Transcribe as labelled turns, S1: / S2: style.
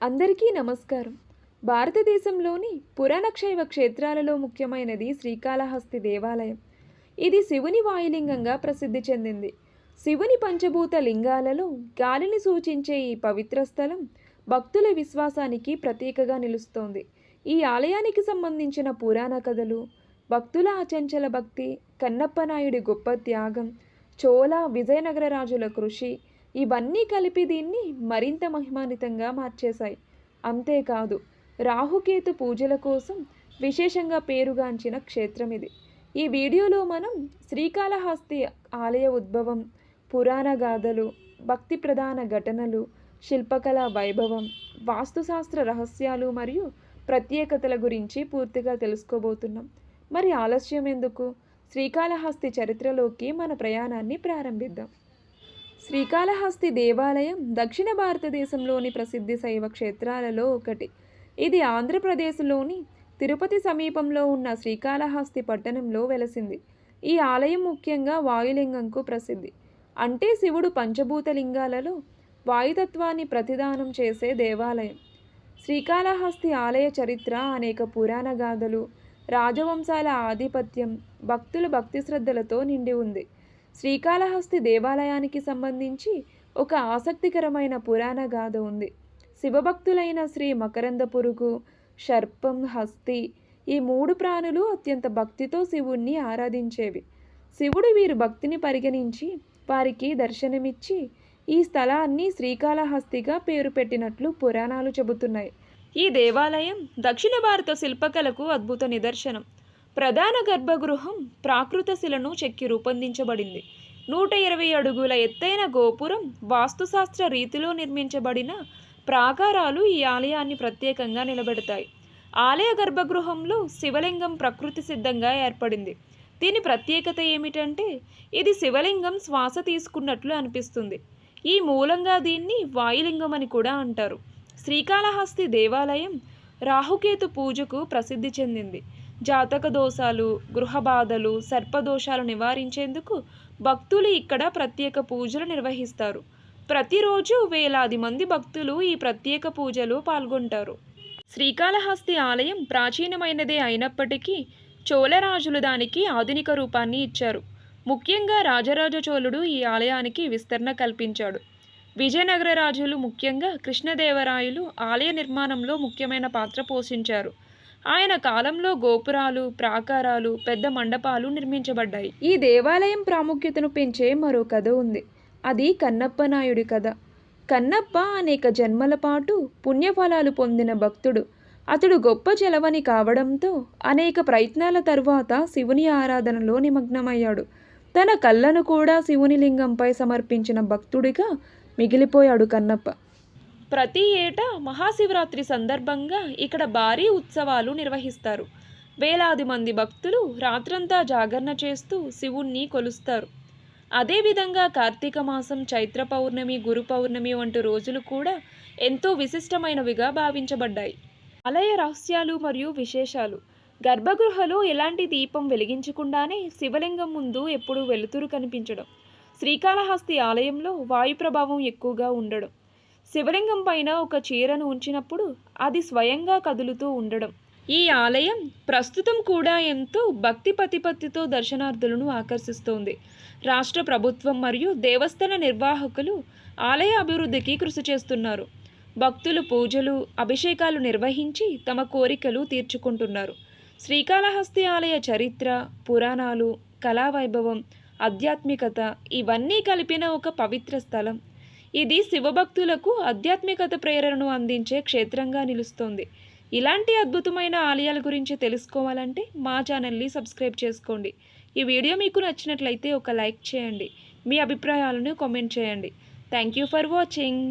S1: అందరికీ నమస్కారం. భారతదేశంలోని పురాణక్షైవ క్షేత్రాలలో ముఖ్యమైనది శ్రీకాళహస్తి దేవాలయం. ఇది శివుని వాయులింగంగా ప్రసిద్ధి చెందింది. శివుని పంచభూత లింగాలలో గాలిని సూచించే ఈ పవిత్ర స్థలం భక్తుల విశ్వాసానికి ప్రతీకగా నిలుస్తోంది. ఈ ఆలయానికి సంబంధించిన పురాణ కథలు భక్తుల అచంచల భక్తి కన్నప్పనాయుడి గొప్ప త్యాగం చోళ విజయనగర రాజుల కృషి ఇవన్నీ కలిపి దీన్ని మరింత మహిమాన్వితంగా మార్చేశాయి. అంతేకాదు రాహుకేతు పూజల కోసం విశేషంగా పేరుగాంచిన క్షేత్రం ఇది. ఈ వీడియోలో మనం శ్రీకాళహస్తి ఆలయ ఉద్భవం పురాణ గాథలు భక్తి ప్రధాన ఘటనలు శిల్పకళా వైభవం వాస్తుశాస్త్ర రహస్యాలు మరియు ప్రత్యేకతల గురించి పూర్తిగా తెలుసుకోబోతున్నాం. మరి ఆలస్యం ఎందుకు? శ్రీకాళహస్తి చరిత్రలోకి మన ప్రయాణాన్ని ప్రారంభిద్దాం. శ్రీకాళహస్తి దేవాలయం దక్షిణ భారతదేశంలోని ప్రసిద్ధి శైవ క్షేత్రాలలో ఒకటి. ఇది ఆంధ్రప్రదేశ్లోని తిరుపతి సమీపంలో ఉన్న శ్రీకాళహస్తి పట్టణంలో వెలసింది. ఈ ఆలయం ముఖ్యంగా వాయులింగంకు ప్రసిద్ధి. అంటే శివుడు పంచభూత లింగాలలో వాయుతత్వాన్ని ప్రతిదానం చేసే దేవాలయం. శ్రీకాళహస్తి ఆలయ చరిత్ర అనేక పురాణ గాథలు రాజవంశాల ఆధిపత్యం భక్తుల భక్తి శ్రద్ధలతో నిండి ఉంది. శ్రీకాళహస్తి దేవాలయానికి సంబంధించి ఒక ఆసక్తికరమైన పురాణ గాథ ఉంది. శివభక్తులైన శ్రీ మకరంద పురుగు సర్పం హస్తి ఈ మూడు ప్రాణులు అత్యంత భక్తితో శివుణ్ణి ఆరాధించేవి. శివుడు వీరి భక్తిని పరిగణించి వారికి దర్శనమిచ్చి ఈ స్థలాన్ని శ్రీకాళహస్తిగా పేరు పెట్టినట్లు పురాణాలు చెబుతున్నాయి. ఈ దేవాలయం దక్షిణ భారత శిల్పకళకు అద్భుత నిదర్శనం. ప్రధాన గర్భగృహం ప్రాకృత శిలను చెక్కి రూపొందించబడింది. నూట ఇరవై అడుగుల ఎత్తైన గోపురం వాస్తుశాస్త్ర రీతిలో నిర్మించబడిన ప్రాకారాలు ఈ ఆలయాన్ని ప్రత్యేకంగా నిలబెడతాయి. ఆలయ గర్భగృహంలో శివలింగం ప్రకృతి సిద్ధంగా ఏర్పడింది. దీని ప్రత్యేకత ఏమిటంటే ఇది శివలింగం శ్వాస తీసుకున్నట్లు అనిపిస్తుంది. ఈ మూలంగా దీన్ని వాయులింగం అని కూడా అంటారు. శ్రీకాళహస్తి దేవాలయం రాహుకేతు పూజకు ప్రసిద్ధి చెందింది. జాతక దోషాలు గృహ బాధలు సర్పదోషాలు నివారించేందుకు భక్తులు ఇక్కడ ప్రత్యేక పూజలు నిర్వహిస్తారు. ప్రతిరోజు వేలాది మంది భక్తులు ఈ ప్రత్యేక పూజలో పాల్గొంటారు. శ్రీకాళహస్తి ఆలయం ప్రాచీనమైనదే అయినప్పటికీ చోళరాజులు దానికి ఆధునిక రూపాన్ని ఇచ్చారు. ముఖ్యంగా రాజరాజ చోళుడు ఈ ఆలయానికి విస్తరణ కల్పించాడు. విజయనగర రాజులు ముఖ్యంగా కృష్ణదేవరాయలు ఆలయ నిర్మాణంలో ముఖ్యమైన పాత్ర పోషించారు. ఆయన కాలంలో గోపురాలు ప్రాకారాలు పెద్ద మండపాలు నిర్మించబడ్డాయి. ఈ దేవాలయం ప్రాముఖ్యతను పెంచే మరో కథ ఉంది. అది కన్నప్ప నాయుడి కథ. కన్నప్ప అనేక జన్మల పాటు పుణ్యఫలాలు పొందిన భక్తుడు. అతడు గొప్ప చెలవని కావడంతో అనేక ప్రయత్నాల తరువాత శివుని ఆరాధనలో నిమగ్నమయ్యాడు. తన కళ్ళను కూడా శివుని లింగంపై సమర్పించిన భక్తుడిగా మిగిలిపోయాడు కన్నప్ప. ప్రతి ఏటా మహాశివరాత్రి సందర్భంగా ఇక్కడ భారీ ఉత్సవాలు నిర్వహిస్తారు. వేలాది మంది భక్తులు రాత్రంతా జాగరణ చేస్తూ శివుణ్ణి కొలుస్తారు. అదేవిధంగా కార్తీక మాసం చైత్ర పౌర్ణమి గురు పౌర్ణమి వంటి రోజులు కూడా ఎంతో విశిష్టమైనవిగా భావించబడ్డాయి. ఆలయ రహస్యాలు మరియు విశేషాలు. గర్భగృహలో ఎలాంటి దీపం వెలిగించకుండానే శివలింగం ముందు ఎప్పుడూ వెలుతురు కనిపించడం. శ్రీకాళహస్తి ఆలయంలో వాయు ప్రభావం ఎక్కువగా ఉండడం. శివలింగం పైన ఒక చీరను ఉంచినప్పుడు అది స్వయంగా కదులుతూ ఉండడం. ఈ ఆలయం ప్రస్తుతం కూడా ఎంతో భక్తి ప్రతిపత్తితో దర్శనార్థులను ఆకర్షిస్తోంది. రాష్ట్ర ప్రభుత్వం మరియు దేవస్థాన నిర్వాహకులు ఆలయ అభివృద్ధికి కృషి చేస్తున్నారు. భక్తులు పూజలు అభిషేకాలు నిర్వహించి తమ కోరికలు తీర్చుకుంటున్నారు. శ్రీకాళహస్తి ఆలయ చరిత్ర పురాణాలు కళావైభవం ఆధ్యాత్మికత ఇవన్నీ కలిపిన ఒక పవిత్ర స్థలం ఇది శివభక్తులకు ఆధ్యాత్మికత ప్రేరణను అందించే క్షేత్రంగా నిలుస్తోంది. ఇలాంటి అద్భుతమైన ఆలయాల గురించి తెలుసుకోవాలంటే మా ఛానల్ని సబ్స్క్రైబ్ చేసుకోండి. ఈ వీడియో మీకు నచ్చినట్లయితే ఒక లైక్ చేయండి. మీ అభిప్రాయాలను కామెంట్ చేయండి. Thank you for watching.